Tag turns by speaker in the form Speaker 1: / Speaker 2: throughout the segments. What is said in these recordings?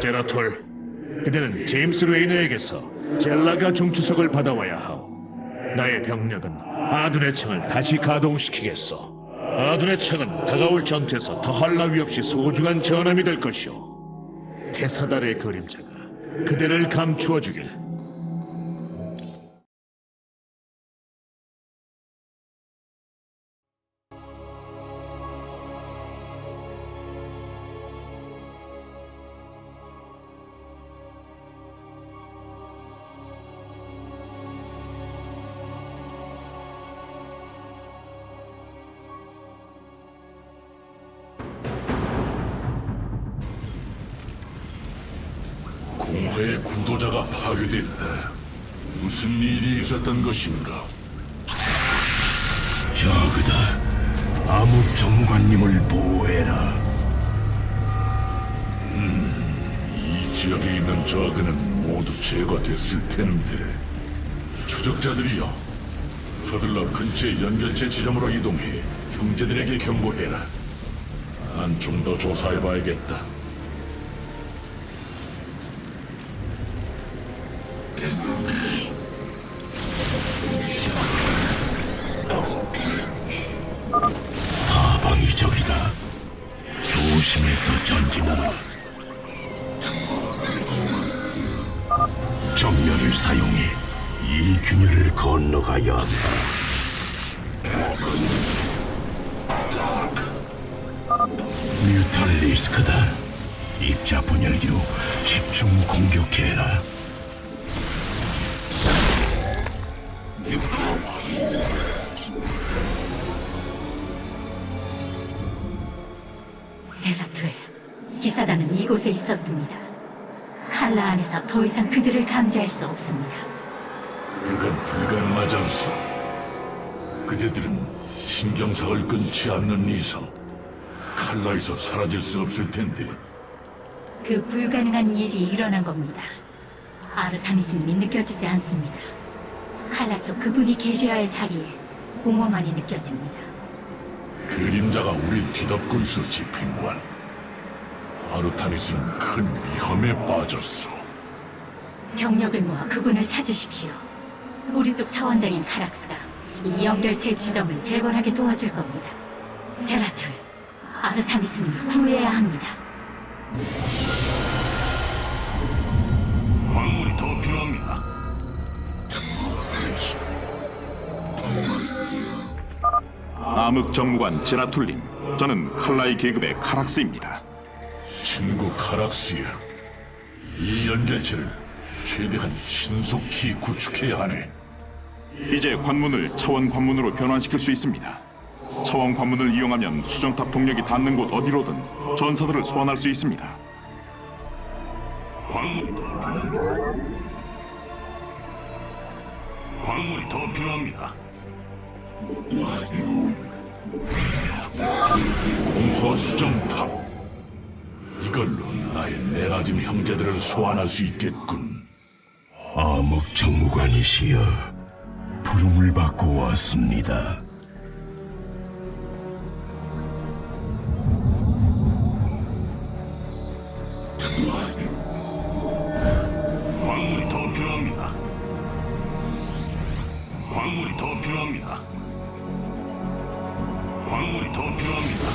Speaker 1: 제라톨, 그대는 제임스 레이너에게서 젤라가 종추석을 받아와야 하오. 나의 병력은 아둔의 창을 다시 가동시키겠소. 아둔의 창은 다가올 전투에서 더할 나위 없이 소중한 전함이 될 것이오. 테사달의 그림자가 그대를 감추어 주길.
Speaker 2: 공허의 구도자가 파괴됐다. 무슨 일이 있었던 것인가?
Speaker 3: 저그다. 암흑 정관님을 보호해라.
Speaker 2: 이 지역에 있는 저그는 모두 제거됐을 텐데. 추적자들이여, 서둘러 근처의 연결체 지점으로 이동해 형제들에게 경고해라. 난 좀 더 조사해봐야겠다.
Speaker 3: 조심해서 전진하라. 정면을 사용해 이 균열을 건너가야 한다. 뮤탈 리스크다. 입자 분열기로 집중 공격해라.
Speaker 4: 제라툴, 기사단은 이곳에 있었습니다. 칼라 안에서 더 이상 그들을 감지할 수 없습니다.
Speaker 2: 그건 불가능하지 않소. 그대들은 신경삭을 끊지 않는 이상 칼라에서 사라질 수 없을 텐데
Speaker 4: 그 불가능한 일이 일어난 겁니다. 아르타니스님이 느껴지지 않습니다. 칼라 속 그분이 계셔야 할 자리에 공허만이 느껴집니다.
Speaker 2: 그림자가 우릴 뒤덮고 있어 집행관. 아르타니스는 큰 위험에 빠졌어.
Speaker 4: 병력을 모아 그분을 찾으십시오. 우리 쪽 차원장인 카락스가 이 연결체 지점을 재건하게 도와줄 겁니다. 제라툴, 아르타니스님을 구해야 합니다.
Speaker 5: 암흑 정무관 제라툴님, 저는 칼라이 계급의 카락스입니다.
Speaker 2: 친구 카락스야. 이 연결체를 최대한 신속히 구축해야 하네.
Speaker 5: 이제 관문을 차원 관문으로 변환시킬 수 있습니다. 차원 관문을 이용하면 수정탑 동력이 닿는 곳 어디로든 전사들을 소환할 수 있습니다.
Speaker 2: 필요합니다. 광물이 더 필요합니다. 공허 수정탑. 이걸로 나의 내라짐 형제들을 소환할 수 있겠군.
Speaker 3: 암흑 정무관이시여 부름을 받고 왔습니다.
Speaker 2: 광물이 더 필요합니다. 광물이 더 필요합니다. 광물이 더 필요합니다.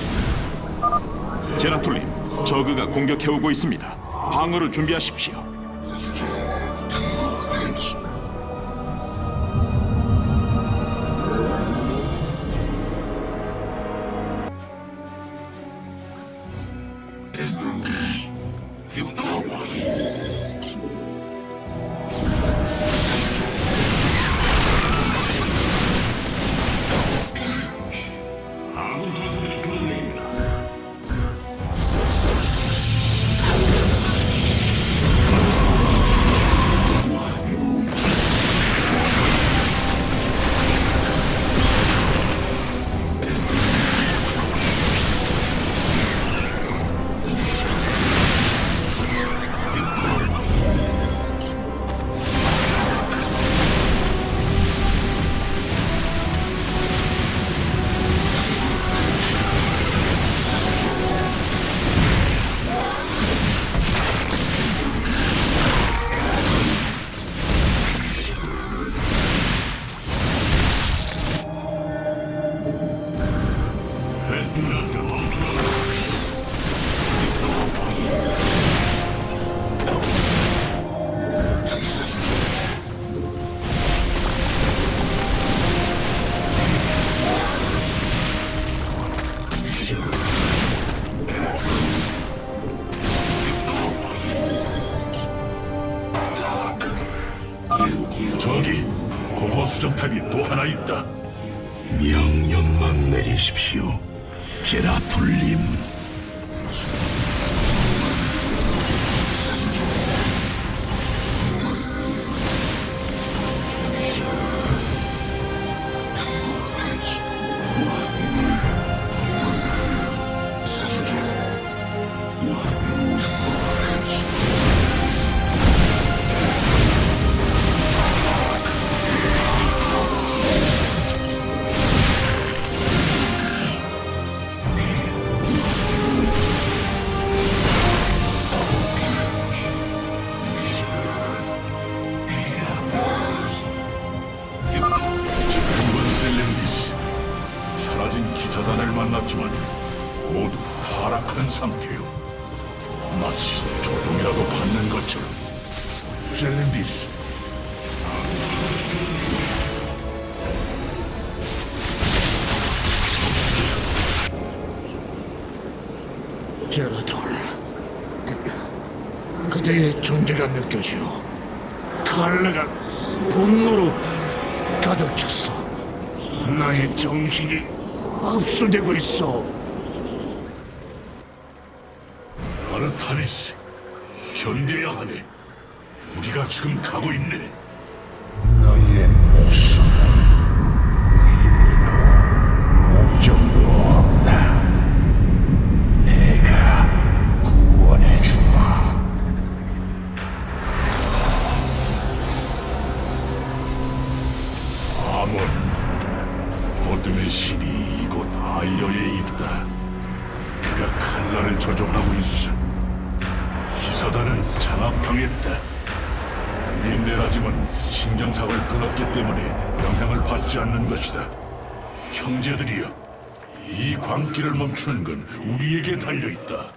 Speaker 5: 제라툴님, 저그가 공격해오고 있습니다. 방어를 준비하십시오.
Speaker 2: 저기 공허 수정탑이 또 하나 있다. 명령만 내리십시오, 제라툴님. 타락한 상태요. 마치 조종이라도 받는 것처럼. 셀렌디스,
Speaker 1: 제라톨, 그, 그대의 존재가 느껴지오. 칼라가 분노로 가득 찼어. 나의 정신이 압수되고 있어.
Speaker 2: 아르타니스, 견뎌야 하네. 우리가 지금 가고 있네.
Speaker 3: 너의 목숨 의미도 목적도 없다. 내가 구원해 주마.
Speaker 2: 아몬, 어둠의 신이 이곳 아이어에 있다. 그가 칼날을 조종하고 있어. 기사단은 장악당했다. 내라짐은 신경사를 끊었기 때문에 영향을 받지 않는 것이다. 형제들이여, 이 광기를 멈추는 건 우리에게 달려있다.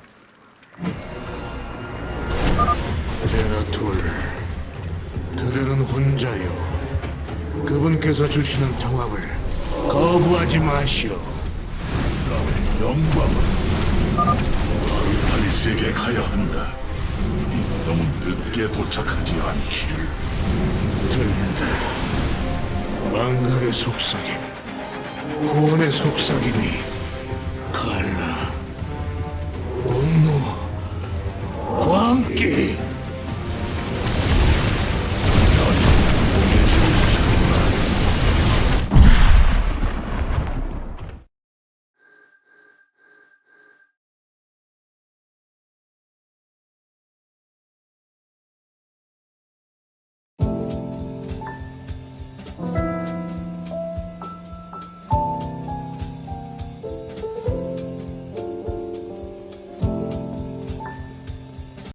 Speaker 1: 제라톨, 그대는 혼자요. 그분께서 주시는 통합을 거부하지 마시오.
Speaker 2: 영광은 아르타니스에게 가야 한다. 너무 늦게 도착하지 않기를.
Speaker 1: 들린다. 망각의 속삭임, 고원의 속삭임이 갈